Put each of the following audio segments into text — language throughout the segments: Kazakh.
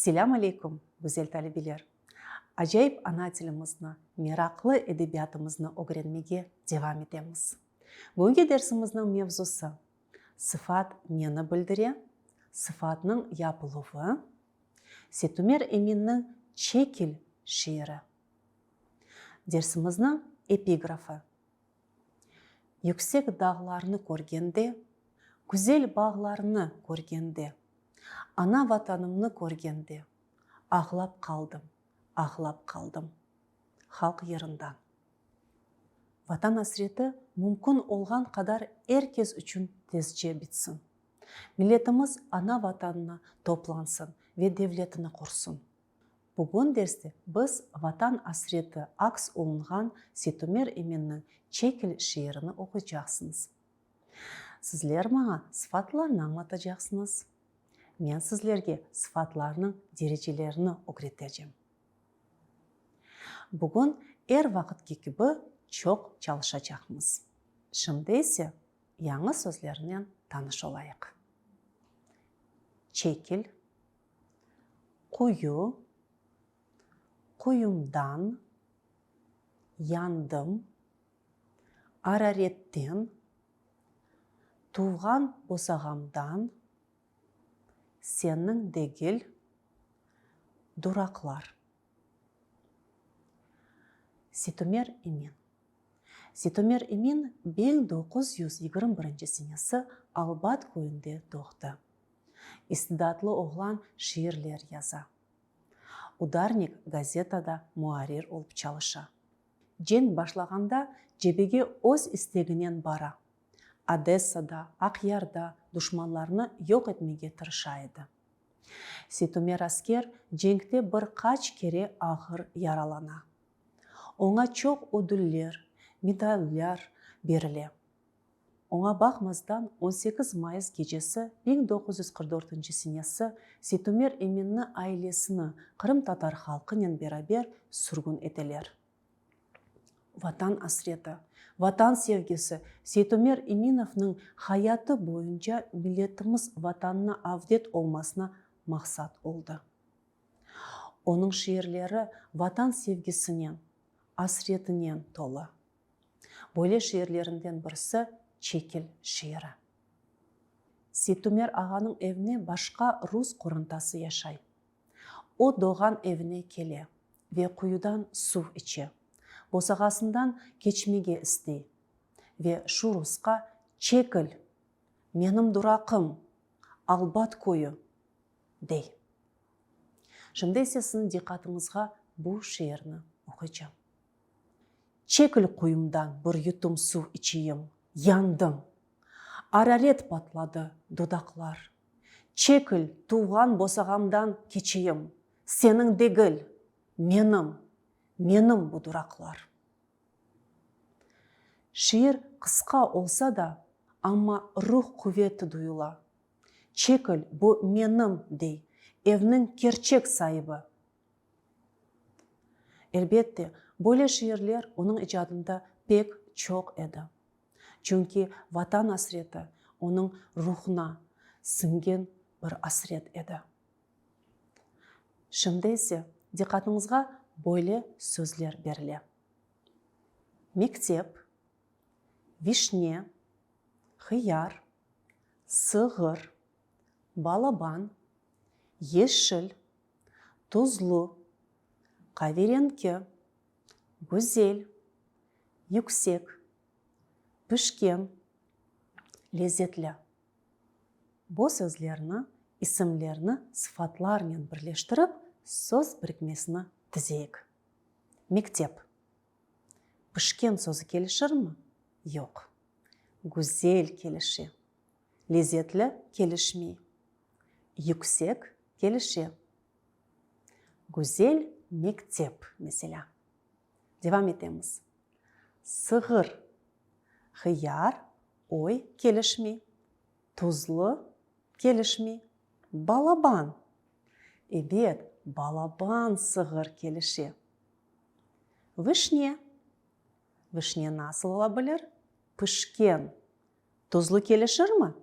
Селам алейкум, гүзел талибилер. Ажайып ана тілімізні, мерақлы әдебиятымызны öğrenmеге девам етеміз. Бүгінгі дәрсіміздің мевзусы сыфат нені білдіре, сыфатның япылуы, Сетумер Эминнің чекіл шиыры. Дерсіміздің эпиграфы. Yüksek dağlarını көргенде, güzel bağlarını көргенде, ана ватанымны көргенде, ағлап қалдым, ағлап қалдым. Халық еріндан. Ватан асіреті мүмкін олған қадар әркез үшін тезже бітсін. Милетіміз ана ватанына топлансын ве девлетіні құрсын. Бүгін дерсте біз ватан асіреті акс олынған Сетумер еменнің чекіл шиырыны оқыжақсыңыз. Сізлер маңа сыфатларны аңлатажақсыңыз. Мен сізлерге сыфатларының дережелеріні öğreteceğim. Бүгін әр вақыт кекібі çok çalışacağımız. Şimdi ise яңы сөздерінен таныш олайық. Чекіл, құю, құйымдан, яндым, арареттен, туған босағамдан, сенің дегіл, дұрақлар. Ситумер имен. Ситумер имен 1921 сенесі Албат көйінде тоқты. Истидатлы оғлан шиірлер яза. Ударник газетада муарир олып чалыша. Жен башлағанда жебеге өз істегінен бара. Одессада, Ақярда дұшманларны жоқ етмеге тырышайды. Ситумер аскер жеңкте бір қач кере ағыр яралана. Оңа çok ödüller, медальлер беріле. Оңа бақмыздан 18 майыз кечесі 1944 сенесі Ситумер еменні айлесіні Қырым татар халқымен берабер сүргін етелер. Ватан асреті, ватан sevgisi Сетумер Иминовның хаяты бойынша милетіміз ватанына авдет олмасына мақсат oldu. Оның шиырлері ватан sevgisінен, асретінен толы. Бөле шиырлерінден бірісі Чекіл шиыры. Сетумер ағаның evine башқа рус құрынтасы яшай. О доған evine келе ве құюдан су içe. Босағасындан кечмеге істей. Ве шурусқа чекіл, менім дұрақым, албат койы, дей. Şimdi ise sizin dikkatіңізға bu şiirini okuyacağım. Çekil kuyumdan bir yutum su içeyim, yandım. Araret patladı dudaklar. Çekil tuğan bosağamdan keçeyim, senin degil, bu duraqlar. Şiir қысқа olsa да, amma ruh kuvveti duyula. Çekil bu menim dey, evnin kerçek sahibi. Elbette, böyle şiirler onun icadında pek çok еді. Çünkü vatan asreti оның ruhuna сіңген бір асрет еді. Ise diqqatіңізға бойлы сөзлер беріле. Мектеп, вишне, хияр, сығыр, балабан, ешіл, тұзлы, қаверенке, гүзел, yüksek, пішкен, лезетлі. Бұл сөздерні, ісімлерні сыфатлармен бірлештіріп, сөз бірікмесіні тізейік. Мектеп. Пішкен сөзі келішір ме? Жоқ. Гүзел келіші. Лезетлі келішмей. Yüksek келіші. Гүзел мектеп mesela. Devam etemiz. Sığır. Hıyar, oy келішмей. Tuzlu келішмей. Балабан. Evet, балабан сығыр келіші. Вишне. Вишне nasıl olabilir? Pişken. Tuzlu келішір mi?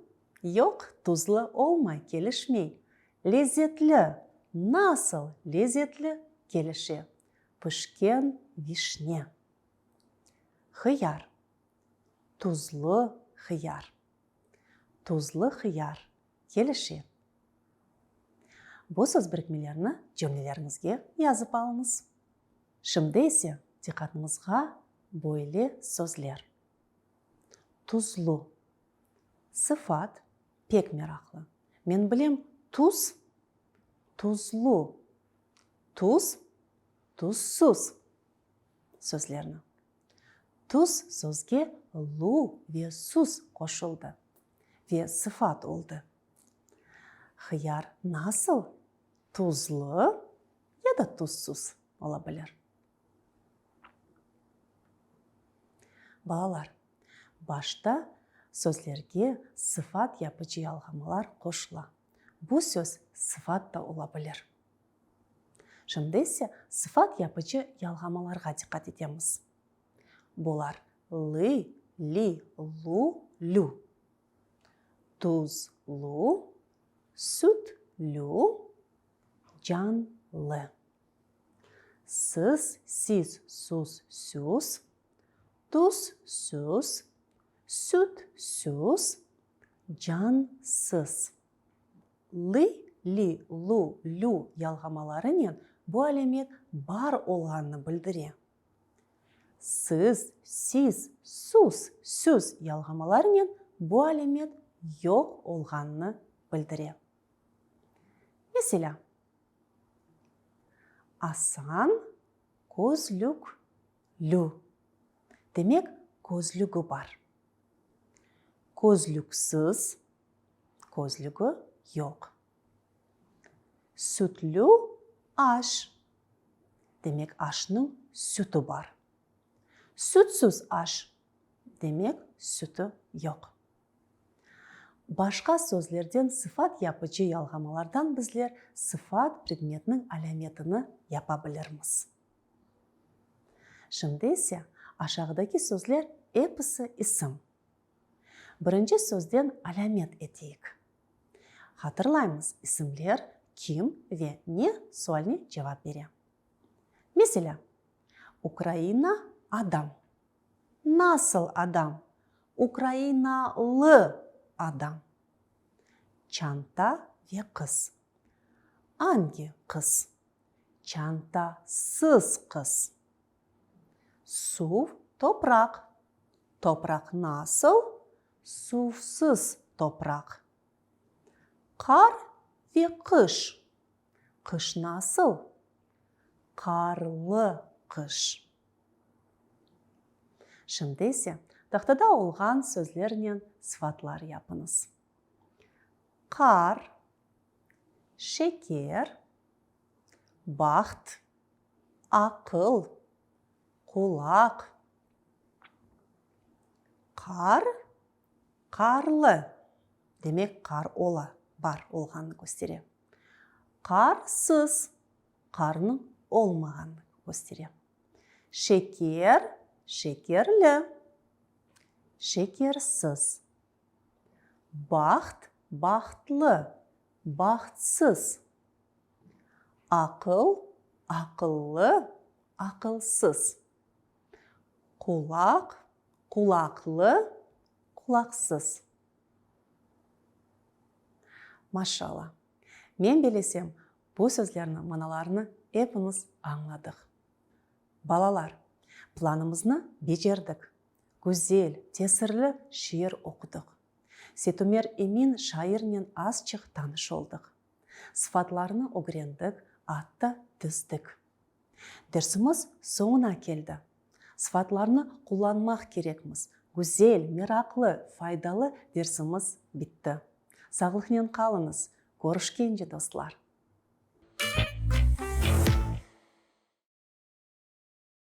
Yok, tuzlu olmay, келішмей. Lezzetli, насыл лезетлі келіші пішкен вишне хияр тузлы хияр тузлы хияр келіші бұл сөз бірікмелерін жөмлелеріңізге yazып алыңыз. Шымды есе диққатыңызға бойлы сөзлер тузлы сыфат пек мерақлы мен білем туз тузлы туз тузсыз сөзлерін туз сөзге лу ве суз қосылды ве сыфат oldu хияр насыл тузлы ya da tuzsuz olabilir. Балалар башта сөздерге сыфат yapıcı ялғамалар қосыла бұл сөз сыфат та olabilir. Şimdi ise sıfat yapıcı ялғамаларға диққат етеміз бұлар лы ли лу лю тузлу sütlü canlı сыз сиз суз сюз tuzsuz sütsüz жансыз лы ли лу лю ялғамаларымен бұл әлемет бар олғанны білдіре. Сіз сиз сус сөз ялғамаларымен бұл әлемет жоқ олғанны білдіре. Mesela асан көзлік лю демек көзлігі бар. Көзліксіз көзлігі жоқ сүтлі аш. Демек ашның сүті бар. Сүтсіз аш. Демек сүті жоқ башқа сөздерден сыфат yapıcı ялғамалардан біздер сыфат предметінің әлеметіні япа білерміз. Ise aşağıdaki sözler hepsi isim бірінші сөзден әлемет етейік. Hatırlayмыз isimler kim ve ne суальный cevap бере. Mesela Украина адам nasıl адам. Украинаlı адам. Ve kız hangi kız çantasız kız su toprak toprak nasıl suvsuz toprak kar ve kış kış nasıl karlı kış şimdi ise тақтада olған сөздерінен sıfatlar yapınız kar şeker baxt akıl kulak қар қарлы. Демек қар ола бар олғанын көстере. Қарсыз қарның олмағанын көстере. Шекер шекерлі. Шекерсіз бақыт бақытлы бақытсыз. Ақыл ақыллы ақылсыз. Құлақ құлақлы құлақсыз. Машалла мен белесем бұл сөздердің мыналарны hepimiz аңладық. Балалар планымызны бежердік. Güzel тесірлі шиыр оқыдық сетумер эмин шайырмен азчық таныш олдық sıfatlarını öğrendik атты түздік дәрсіміз соңына келді sıfatlarını kullanmak керекміз güzel, мирақлы, файдалы дерсіміз бітті. Сағлықнен қалыңыз. Көрішкенде достар.